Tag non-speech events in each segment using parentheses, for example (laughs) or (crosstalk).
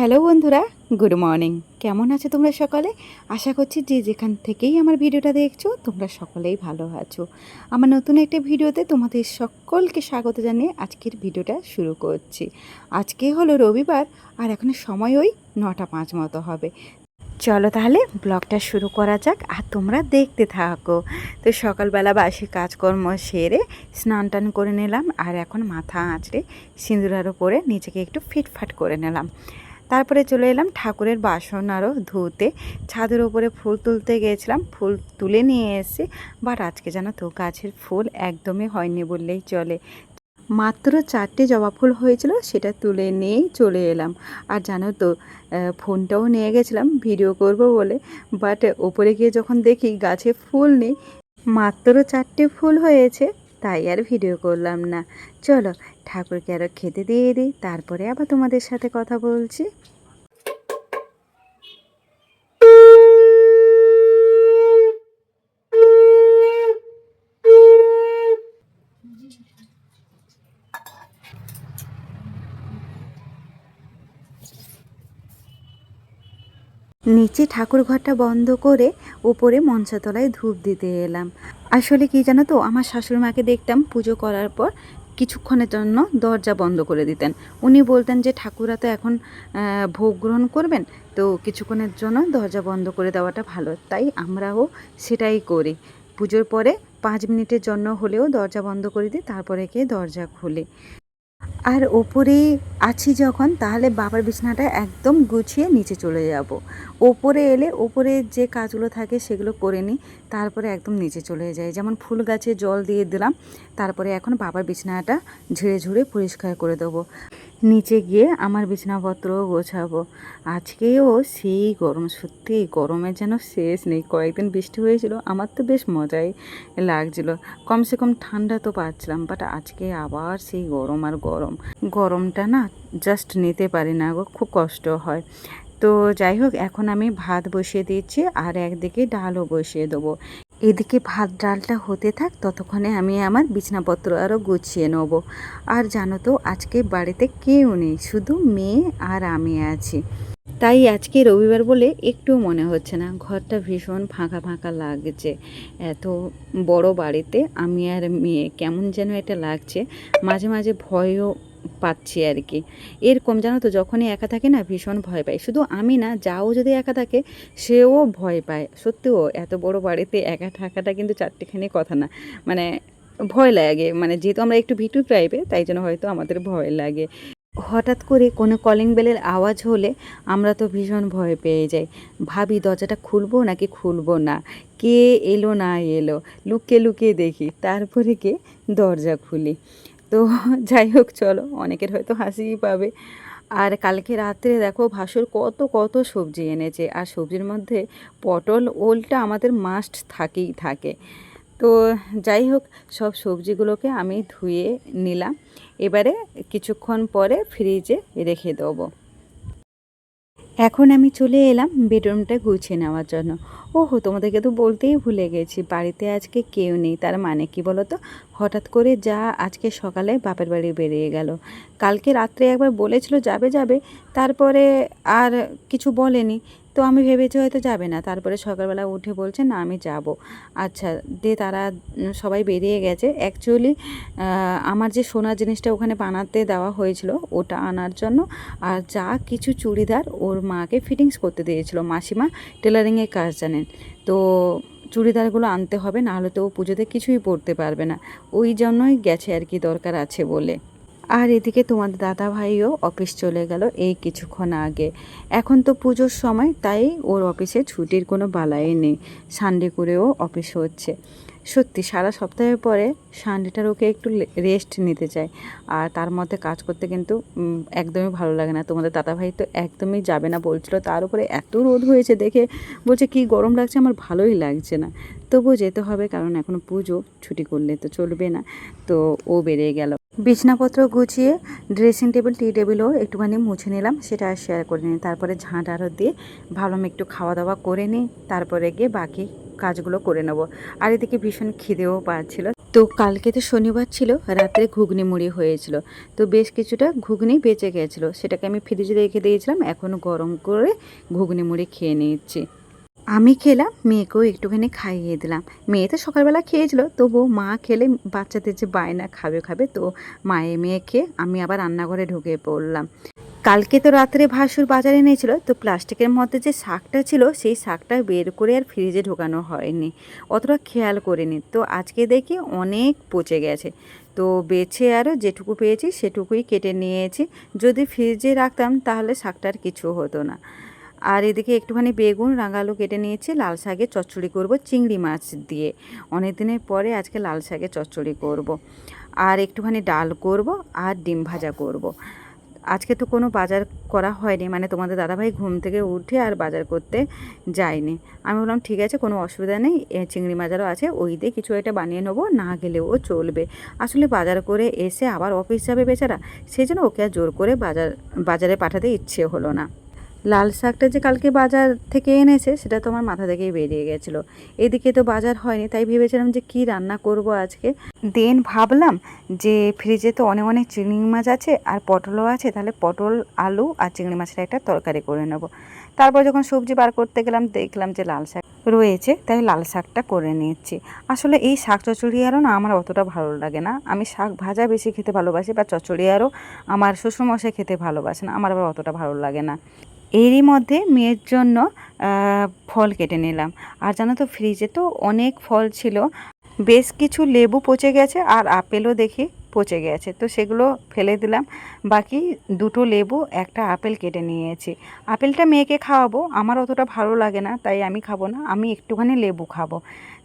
Hello বন্ধুরা, good morning. কেমন আছো তোমরা সকালে? আশা করছি যে যেখান থেকেই আমার ভিডিওটা দেখছ, তোমরা সকলেই ভালো আছো। আমার নতুন একটা ভিডিওতে তোমাদের সকলকে স্বাগত জানিয়ে আজকের ভিডিওটা শুরু করছি। আজকে হলো রবিবার, আর এখন সময় ওই নটা পাঁচ মতো হবে। চলো তাহলে ব্লগটা শুরু করা যাক, আর তোমরা দেখতে থাকো। তো সকালবেলা বাসি কাজকর্ম সেরে স্নান টান করে নিলাম, আর এখন মাথা আঁচড়ে সিঁদুর আরও পরে নিজেকে একটু ফিটফাট করে নিলাম। তারপরে চলে এলাম ঠাকুরের বাসন আরও ধুতে। ছাদের ওপরে ফুল তুলতে গিয়েছিলাম ফুল তুলে নিয়ে এসে, বাট আজকে যেন তো গাছের ফুল একদমই হয়নি বললেই চলে। মাত্র চারটে জবা ফুল হয়েছিল, সেটা তুলে নিয়েই চলে এলাম। আর জানো তো ফোনটাও নিয়ে গেছিলাম, ভিডিও করব বলে। বাট ওপরে গিয়ে যখন দেখি গাছে ফুল নেই, মাত্র চারটে ফুল হয়েছে তাই আর ভিডিও করলাম না। চলো ঠাকুরকে আরও খেতে দিয়ে দিই, তারপরে আবার তোমাদের সাথে কথা বলছি। নিচে ঠাকুর ঘরটা বন্ধ করে উপরে মঞ্চতলায় ধূপ দিতে এলাম। আসলে কি জানো তো, আমার শাশুড়ি মাকে দেখতাম পুজো করার পর কিছুক্ষণের জন্য দরজা বন্ধ করে দিতেন। উনি বলতেন যে, ঠাকুরা তো এখন ভোগ গ্রহণ করবেন, তো কিছুক্ষণের জন্য দরজা বন্ধ করে দেওয়াটা ভালো। তাই আমরাও সেটাই করি। পুজোর পরে পাঁচ মিনিটের জন্য হলেও দরজা বন্ধ করে দিই, তারপরে গিয়ে দরজা খুলি। আর ওপরে আছি যখন, তাহলে বাবার বিছানাটা একদম গুছিয়ে নিচে চলে যাব। ওপরে এলে ওপরে যে কাজগুলো থাকে সেগুলো করে নিই, তারপরে একদম নিচে চলে যায় যেমন ফুল গাছে জল দিয়ে দিলাম, তারপরে এখন বাবার বিছানাটা ঝেড়ে ঝুড়ে পরিষ্কার করে দেবো। নিচে গিয়ে আমার বিছানাপত্রও গোছাবো। আজকেও সেই গরম, সত্যি গরমের যেন শেষ নেই। কয়েকদিন বৃষ্টি হয়েছিল, আমার তো বেশ মজাই লাগছিল। কমসে কম ঠান্ডা তো পাচ্ছিলাম বাট আজকে আবার সেই গরম আর গরম। গরমটা না জাস্ট নিতে পারি না গো, খুব কষ্ট হয়। তো যাই হোক, এখন আমি ভাত বসিয়ে দিচ্ছি আর একদিকে ডালও বসিয়ে দেবো। এদিকে ভাত ডালটা হতে থাক, ততক্ষণে আমি আমার বিছানাপত্র আরও গুছিয়ে নেব। আর জানো তো, আজকে বাড়িতে কেউ নেই, শুধু মেয়ে আর আমি আছি। তাই আজকে রবিবার বলে একটু মনে হচ্ছে না, ঘরটা ভীষণ ফাঁকা ফাঁকা লাগছে। এত বড় বাড়িতে আমি আর মেয়ে কেমন যেন এটা লাগছে। মাঝে মাঝে ভয়ও পাচ্ছি আর কি। এরকম জানো তো, যখনই একা থাকে না, ভীষণ ভয় পাই। শুধু আমি না, যাও যদি একা থাকে, সেও ভয় পায়। সত্যিও, এত বড় বাড়িতে একা থাকাটা কিন্তু চারটেখানি কথা না। মানে ভয় লাগে। মানে যেহেতু আমরা একটু ভিটু টাইপে তাই জন্য হয়তো আমাদের ভয় লাগে। হঠাৎ করে কোনো কলিং বেলের আওয়াজ হলে আমরা তো ভীষণ ভয় পেয়ে যাই। ভাবি, দরজাটা খুলবো নাকি খুলবো না? কে এলো না এলো? লুকিয়ে লুকিয়ে দেখি। তারপরে কে দরজা খুলি। তো (laughs) যাই হোক, চলো। অনেকের হয়তো হাসিই পাবে। আর কালকে রাত্রে দেখো, ভাসুর কত কত সবজি এনেছে। আর সবজির মধ্যে পটল, ওলটা আমাদের মাস্ট থাকেই থাকে। তো যাই হোক, সব সবজিগুলোকে আমি ধুয়ে নিলাম। এবারে কিছুক্ষণ পরে ফ্রিজে রেখে দেবো। এখন আমি চলে এলাম বেডরুমটা গুছিয়ে নেওয়ার জন্য। ওহো, তোমাদেরকে তো বলতেই ভুলে গেছি, বাড়িতে আজকে কেউ নেই, তার মানে কি বলো তো হঠাৎ করে যা আজকে সকালে বাপের বাড়ি বেরিয়ে গেল। কালকে রাত্রে একবার বলেছিল যাবে যাবে, তারপরে আর কিছু বলেনি। তো আমি ভেবেছি হয়তো যাবে না। তারপরে সকালবেলা উঠে বলছে, না, আমি যাব। আচ্ছা দিয়ে তারা সবাই বেরিয়ে গেছে। অ্যাকচুয়ালি আমার যে সোনার জিনিসটা ওখানে বানাতে দেওয়া হয়েছিল, ওটা আনার জন্য, আর যা কিছু চুড়িদার ওর মাকে ফিটিংস করতে দিয়েছিল। মাসিমা টেলারিংয়ের কাজ জানেন। তো চুড়িদারগুলো আনতে হবে নাহলে তো ও পুজোতে কিছুই পরতে পারবে না। ওই জন্যই গেছে আর কি দরকার আছে বলে। আর এদিকে তোমাদের দাদা ভাইও অফিস চলে গেল এই কিছুক্ষণ আগে। এখন তো পুজোর সময়, তাই ওর অফিসে ছুটির কোনো বালাই নেই। সানডে করেও অফিস হচ্ছে। সত্যি, সারা সপ্তাহের পরে সানডেটার ওকে একটু রেস্ট নিতে চায় আর তার মধ্যে কাজ করতে কিন্তু একদমই ভালো লাগে না। তোমাদের দাদাভাই তো একদমই যাবে না বলছিল। তার উপরে এত রোদ হয়েছে দেখে বলছে, কি গরম লাগছে, আমার ভালোই লাগছে না। তবুও যেতে হবে, কারণ এখন পুজো, ছুটি করলে তো চলবে না। তো ও বেরিয়ে গেল। বিছনাপত্র গুছিয়ে ড্রেসিং টেবিল টি টেবিলও একটুখানি মুছে নিলাম, সেটা আর শেয়ার করে নিই তারপরে ঝাঁট আরও দিয়ে ভাবলাম একটু খাওয়া দাওয়া করে নিই, তারপরে গিয়ে বাকি কাজগুলো করে নেব। আর এদিকে ভীষণ খিদেও পাচ্ছিল। তো কালকে তো শনিবার ছিল, রাত্রে ঘুগনি মুড়ি হয়েছিল। তো বেশ কিছুটা ঘুগনি বেঁচে গেছিল, সেটাকে আমি ফ্রিজে রেখে দিয়েছিলাম এখনও গরম করে ঘুগনি মুড়ি খেয়ে নিচ্ছি। আমি খেলাম, মেয়েকেও একটুখানি খাইয়ে দিলাম। মেয়ে তো সকালবেলা খেয়েছিল, তবুও মা খেলে বাচ্চাদের যে বায়না খাবে খাবে, তো মায়ে মেয়ে খেয়ে আমি আবার রান্নাঘরে ঢুকে পড়লাম। কালকে তো রাত্রে ভাসুর বাজারে এনেছিল, তো প্লাস্টিকের মধ্যে যে শাকটা ছিল, সেই শাকটা বের করে আর ফ্রিজে ঢোকানো হয়নি। অতটা খেয়াল করিনি, তো আজকে দেখি অনেক পচে গেছে। তো বেছে আরও যেটুকু পেয়েছি, সেটুকুই কেটে নিয়েছি। যদি ফ্রিজে রাখতাম, তাহলে শাকটার কিছু হতো না। আর এদিকে একটুখানি বেগুন রাঙালু কেটে নিয়েছি, লাল শাকে চচ্চড়ি করব, চিংড়ি মাছ দিয়ে অনেক দিনের পরে আজকে লাল শাকে চচ্চড়ি করব। আর একটুখানি ডাল করব আর ডিম ভাজা করব। আজকে তো কোনো বাজার করা হয়নি মানে তোমাদের দাদাভাই ঘুম থেকে উঠে আর বাজার করতে যায়নি আমি বললাম, ঠিক আছে, কোনো অসুবিধা নেই চিংড়ি মাজারও আছে, ওই দিয়ে কিছু একটা বানিয়ে নেব, না গেলেও চলবে আসলে বাজার করে এসে আবার অফিস যাবে বেচারা, সেই জন্য ওকে আর জোর করে বাজার, বাজারে পাঠাতে ইচ্ছে হলো না লাল শাকটা যে কালকে বাজার থেকে এনেছে, সেটা তো আমার মাথা থেকেই বেরিয়ে গেছিল। এদিকে তো বাজার হয়নি, তাই ভেবেছিলাম যে কি রান্না করব আজকে। দেন ভাবলাম যে ফ্রিজে তো অনেক অনেক চিংড়ি মাছ আছে আর পটলও আছে, তাহলে পটল, আলু আর চিংড়ি মাছের একটা তরকারি করে নেব। তারপর যখন সবজি বার করতে গেলাম, দেখলাম যে লাল শাক রয়েছে, তাই লাল শাকটা করে নিচ্ছি আসলে এই শাক চচড়ি আরও না আমার অতটা ভালো লাগে না। আমি শাক ভাজা বেশি খেতে ভালোবাসি বা চচড়ি আরও আমার শ্বশুরমশাই খেতে ভালোবাসে না আমার আবার অতটা ভালো লাগে না। এরই মধ্যে মেয়ের জন্য ফল কেটে নিলাম। আর জানো তো ফ্রিজে তো অনেক ফল ছিল। বেশ কিছু লেবু পচে গেছে আর আপেলও দেখি পচে গেছে। তো সেগুলো ফেলে দিলাম। বাকি দুটো লেবু, একটা আপেল কেটে নিয়েছি। আপেলটা মেয়েকে খাওয়াবো, আমার অতটা ভালো লাগে না, তাই আমি খাব না, আমি একটুখানি লেবু খাব।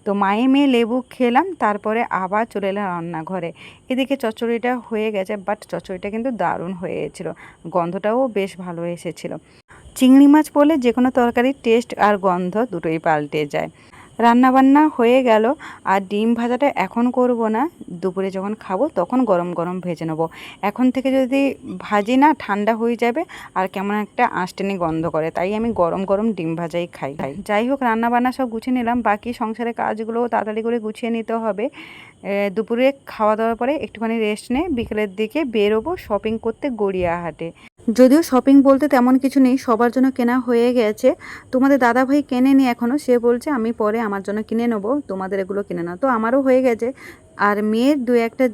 তো মায়ে মেয়ে লেবু খেলাম, তারপরে আবার চলে এলাম রান্নাঘরে। এদিকে চচ্চড়িটা হয়ে গেছে বাট চচ্চড়িটা কিন্তু দারুণ হয়েছিল। গন্ধটাও বেশ ভালো এসেছিল। চিংড়ি মাছ বলে যে কোনো তরকারির টেস্ট আর গন্ধ দুটোই পাল্টে যায়। রান্নাবান্না হয়ে গেল, আর ডিম ভাজাটা এখন করব না। দুপুরে যখন খাব তখন গরম গরম ভেজে নেব। এখন থেকে যদি ভাজি না, ঠান্ডা হয়ে যাবে আর কেমন একটা আঁশটেনি গন্ধ করে, তাই আমি গরম গরম ডিম ভাজাই খাই। খাই যাই হোক, রান্নাবান্না সব গুছিয়ে নিলাম। বাকি সংসারের কাজগুলোও তাড়াতাড়ি করে গুছিয়ে নিতে হবে। দুপুরে খাওয়া দাওয়ার পরে একটুখানি রেস্ট নিয়ে বিকেলের দিকে বেরোবো শপিং করতে গড়িয়াহাটে। যদিও শপিং বলতে তেমন কিছু নেই, সবার জন্য কেনা হয়ে গেছে। তোমাদের দাদা ভাই কেনেনি এখনও সে বলছে, আমি পরে আমার জন্য কিনে নেব, তোমাদের এগুলো কিনে না তো আমারও হয়ে গেছে। আর মেয়ের দু একটা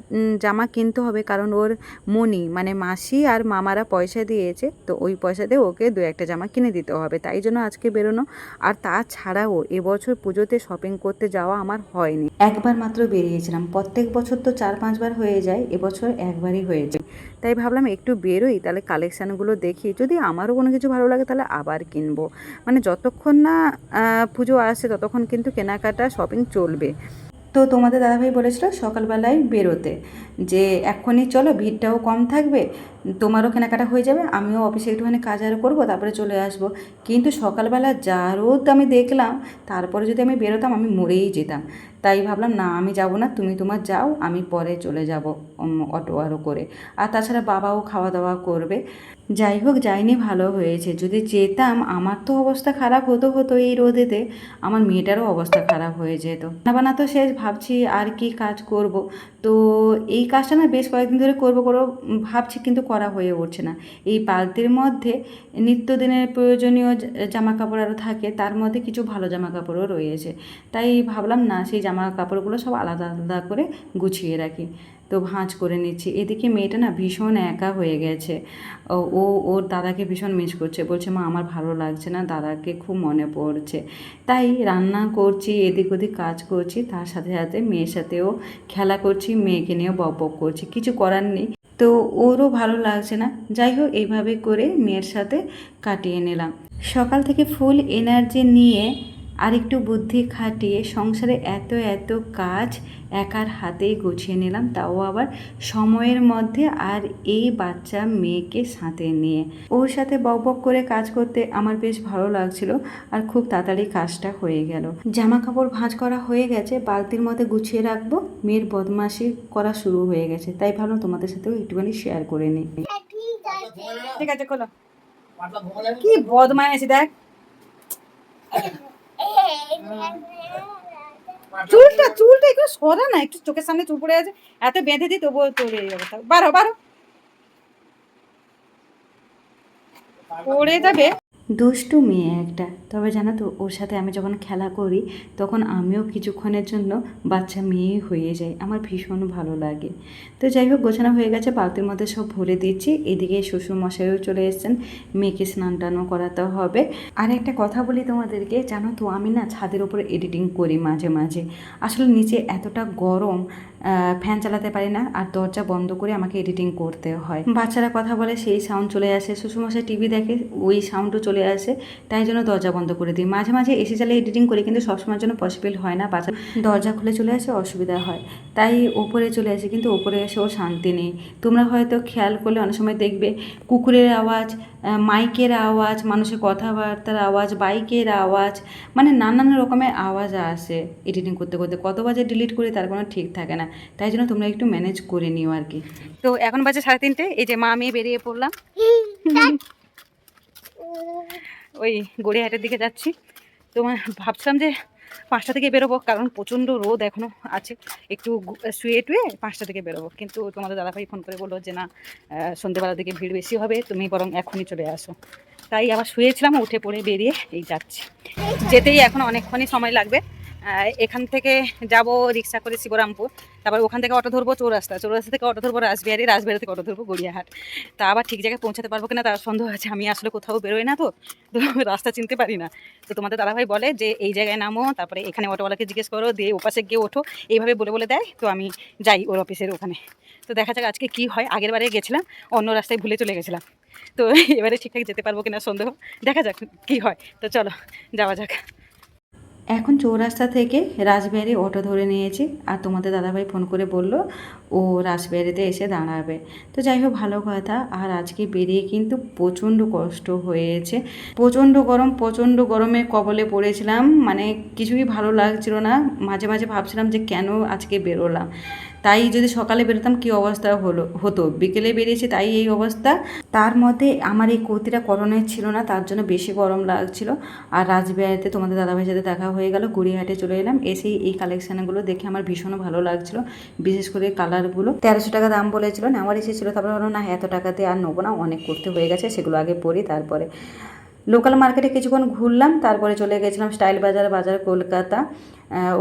জামা কিনতে হবে কারণ ওর মনি মানে মাসি আর মামারা পয়সা দিয়েছে তো ওই পয়সা দিয়ে ওকে দু একটা জামা কিনে দিতে হবে। তাই জন্য আজকে বেরোনো। আর তাছাড়াও এবছর পুজোতে শপিং করতে যাওয়া আমার হয়নি। একবার মাত্র বেরিয়েছিলাম। প্রত্যেক বছর তো চার পাঁচবার হয়ে যায় এবছর একবারই হয়েছে তাই ভাবলাম একটু বেরোই তাহলে কালেকশানগুলো দেখি। যদি আমারও কোনো কিছু ভালো লাগে তাহলে আবার কিনবো। মানে যতক্ষণ না পুজো আসে ততক্ষণ কিন্তু কেনাকাটা শপিং চলবে। তো তোমাদের দাদাভাই বলেছিল সকালবেলায় বেরোতে, যে এক্ষুনি চলো, ভিড়টাও কম থাকবে, তোমারও কেনাকাটা হয়ে যাবে, আমিও অফিসে একটুখানি কাজ আরও করব, তারপরে চলে আসব। কিন্তু সকালবেলা যা রোদ আমি দেখলাম, তারপরে যদি আমি বেরোতাম, আমি মরেই যেতাম। তাই ভাবলাম, না, আমি যাব না, তুমি তোমার যাও, আমি পরে চলে যাব অটো আরও করে। আর তাছাড়া বাবাও খাওয়া দাওয়া করবে। যাই হোক, যাইনি, ভালো হয়েছে। যদি যেতাম, আমার তো অবস্থা খারাপ হতো হতো এই রোদেতে। আমার মেয়েটারও অবস্থা খারাপ হয়ে যেত। বানা তো শেষ, ভাবছি আর কি কাজ করব। তো এই কাজটা না বেশ কয়েকদিন ধরে করব, করব, ভাবছি, কিন্তু করা হয়ে উঠছে না। এই বালতির মধ্যে নিত্যদিনের প্রয়োজনীয় জামা কাপড় আরও থাকে, তার মধ্যে কিছু ভালো জামা কাপড়ও রয়েছে। তাই ভাবলাম, না, সেই জামা কাপড়গুলো সব আলাদা আলাদা করে গুছিয়ে রাখি। তো ভাঁজ করে নিচ্ছি। এদিকে মেয়েটা না ভীষণ একা হয়ে গেছে। ও ওর দাদাকে ভীষণ মিস করছে। বলছে, মা, আমার ভালো লাগছে না। দাদাকে খুব মনে পড়ছে। তাই রান্না করছি, এদিক ওদিক কাজ করছি। তার সাথে সাথে মেয়ের সাথেও খেলা করছি, মেয়েকে নিয়েও বক বক করছি। কিছু করার নেই। তো ওরও ভালো লাগছে না। যাই হোক, এইভাবে করে মেয়ের সাথে কাটিয়ে নিলাম। সকাল থেকে ফুল এনার্জি নিয়ে আর একটু বুদ্ধি খাটিয়ে সংসারে এত এত কাজ একার হাতেই গুছিয়ে নিলাম, তাও আবার সময়ের মধ্যে আর এই বাচ্চা মেয়েকে সাথে নিয়ে। ওর সাথে বক বক করে কাজ করতে আমার বেশ ভালো লাগছিল আর খুব তাড়াতাড়ি কাজটা হয়ে গেল। জামা কাপড় ভাঁজ করা হয়ে গেছে, বালতির মধ্যে গুছিয়ে রাখব, মেয়ের বদমাশি করা শুরু হয়ে গেছে, তাই ভাবলাম তোমাদের সাথেও একটুখানি শেয়ার করে নিই। ঠিক আছে কি বদমাইশি দেখ। চুলটা চুলটা একটু সরা না, একটু চোখের সামনে চুল পড়ে আছে। এত বেঁধে দিই তবুও তোর এই অবস্থা। বারো বারো পড়ে যাবে। দুষ্টু মেয়ে একটা। তবে জানো তো, ওর সাথে আমি যখন খেলা করি, তখন আমিও কিছুক্ষণের জন্য বাচ্চা মেয়ে হয়ে যাই। আমার ভীষণ ভালো লাগে। তো যাই হোক, গোছানো হয়ে গেছে, বালতির মধ্যে সব ভরে দিচ্ছি। এদিকে শ্বশুর মশাইও চলে এসেছেন, মেয়েকে স্নান টানও করাতে হবে। আর একটা কথা বলি তোমাদেরকে, জানো তো, আমি না ছাদের উপরে এডিটিং করি মাঝে মাঝে। আসলে নিচে এতটা গরম ফ্যান চালাতে পারি না, আর দরজা বন্ধ করে আমাকে এডিটিং করতে হয়। বাচ্চারা কথা বলে, সেই সাউন্ড চলে আসে। শ্বশুরমশাই টিভি দেখে, ওই সাউন্ডও চলে আসে তাই জন্য দরজা বন্ধ করে দিই। মাঝে মাঝে এসি চালিয়ে এডিটিং করি কিন্তু সবসময়ের জন্য পসিবল হয় না বাচ্চা দরজা খুলে চলে আসে অসুবিধা হয়। তাই ওপরে চলে আসে কিন্তু ওপরে এসেও শান্তি নেই। তোমরা হয়তো খেয়াল করলে অনেক সময় দেখবে কুকুরের আওয়াজ মাইকের আওয়াজ মানুষের কথাবার্তার আওয়াজ বাইকের আওয়াজ মানে নানান রকমের আওয়াজ আসে এডিটিং করতে করতে। কত বাজে ডিলিট করি তার কোনো ঠিক থাকে না। তাই জন্য তোমরা একটু ম্যানেজ করে নিও আর কি। তো এখন বাজে সাড়ে তিনটে এই যে মা আমি বেরিয়ে পড়লাম। (laughs) ওই গড়িয়াহাটের দিকে যাচ্ছি। তোমার ভাবছিলাম যে পাঁচটা থেকে বেরোবো, কারণ প্রচণ্ড রোদ এখনও আছে। একটু শুয়ে টুয়ে পাঁচটা থেকে বেরোবো। কিন্তু তোমাদের দাদাভাই ফোন করে বলল যে, না সন্ধ্যেবেলার দিকে ভিড় বেশি হবে, তুমি বরং এখনই চলে আসো। তাই আবার শুয়েছিলাম, উঠে পড়ে বেরিয়ে এই যাচ্ছি। যেতেই এখন অনেকক্ষণই সময় লাগবে। এখান থেকে যাব, রিক্সা করে শিবরামপুর। তারপর ওখান থেকে অটো ধরবো, চৌরাস্তা। চৌরাস্তা থেকে অটো ধরবো, রাসবিহারি। রাসবিহারি থেকে অটো ধরবো, গড়িয়াহাট। তা আবার ঠিক জায়গায় পৌঁছাতে পারব কিনা তার সন্দেহ আছে। আমি আসলে কোথাও বেরোই না তো তো রাস্তা চিনতে পারি না। তো তোমাদের দাদাভাই বলে যে, এই জায়গায় নামো, তারপরে এখানে অটোওয়ালাকে জিজ্ঞেস করো, দিয়ে ওপাশে গিয়ে ওঠো। এইভাবে বলে বলে দেয়। তো আমি যাই ওর অফিসের ওখানে। তো দেখা যাক আজকে কি হয়। আগের বারে গেছিলাম, অন্য রাস্তায় ভুলে চলে গেছিলাম। তো এবারে ঠিকঠাক যেতে পারব কিনা সন্দেহ। দেখা যাক কি হয়। তো চলো, যাওয়া যাক। এখন চৌরাস্তা থেকে রাজবাড়ি অটো ধরে নিয়েছি আর তোমাদের দাদাভাই ফোন করে বলল, ও রাজবাড়িতে এসে দাঁড়াবে। তো যাই হোক, ভালো কথা। আর আজকে বেরিয়ে কিন্তু প্রচণ্ড কষ্ট হয়েছে। প্রচণ্ড গরম, প্রচণ্ড গরমে কবলে পড়েছিলাম। মানে কিছুই ভালো লাগছিল না। মাঝে মাঝে ভাবছিলাম যে কেন আজকে বেরোলাম। তাই যদি সকালে বেরোতাম কী অবস্থা হলো, হতো? বিকেলে বেরিয়েছি তাই এই অবস্থা। তার মধ্যে আমার এই কুর্তিটা করণের ছিল না, তার জন্য বেশি গরম লাগছিল। আর রাজবিহারিতে তোমাদের দাদাভাইয়ের সাথে দেখা হয়ে গেল, গড়িয়াহাটে চলে এলাম। এসেই এই কালেকশানগুলো দেখে আমার ভীষণ ভালো লাগছিল, বিশেষ করে কালারগুলো তেরোশো টাকা দাম বলেছিল, নেওয়ার এসেছিল তারপরে হলো না, এত টাকাতে আর নেব না, অনেক করতে হয়ে গেছে, সেগুলো আগে পরি, তারপরে। লোকাল মার্কেটে কিছুক্ষণ ঘুরলাম, তারপরে চলে গেছিলাম স্টাইল বাজার বাজার কলকাতা।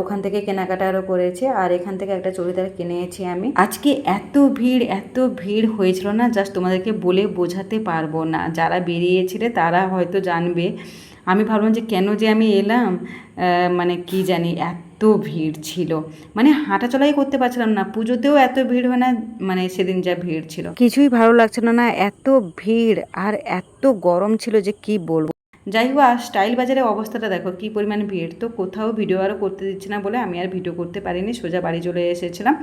ওখান থেকে কেনাকাটা আরও করেছি, আর এখান থেকে একটা চুড়িদার কিনেছি আমি। আজকে এত ভিড় এত ভিড় হয়েছিল না জাস্ট তোমাদেরকে বলে বোঝাতে পারব না। যারা বেরিয়েছিলে, তারা হয়তো জানবে। আমি ভাবলাম যে কেন যে আমি এলাম মানে কি জানি, এত ভিড় ছিল। মানে হাঁটা চলাই করতে পারছিলাম না। পুজোতেও এত ভিড় হয় না মানে সেদিন যা ভিড় ছিল। কিছুই ভালো লাগছিল না এত ভিড় আর এত গরম ছিল যে কি বলব। যাই হোক আর স্টাইল বাজারের অবস্থাটা দেখো কি পরিমাণ ভিড়। তো কোথাও ভিডিও আরও করতে দিচ্ছে না বলে আমি আর ভিডিও করতে পারিনি সোজা বাড়ি চলে এসেছিলাম।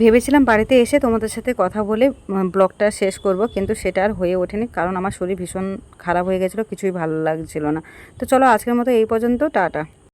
ভেবেছিলাম বাড়িতে এসে তোমাদের সাথে কথা বলে ব্লগটা শেষ করব কিন্তু সেটা আর হয়ে ওঠেনি কারণ আমার শরীর ভীষণ খারাপ হয়ে গেছিল কিছুই ভালো লাগছিল না। তো চলো আজকের মতো এই পর্যন্ত টাটা।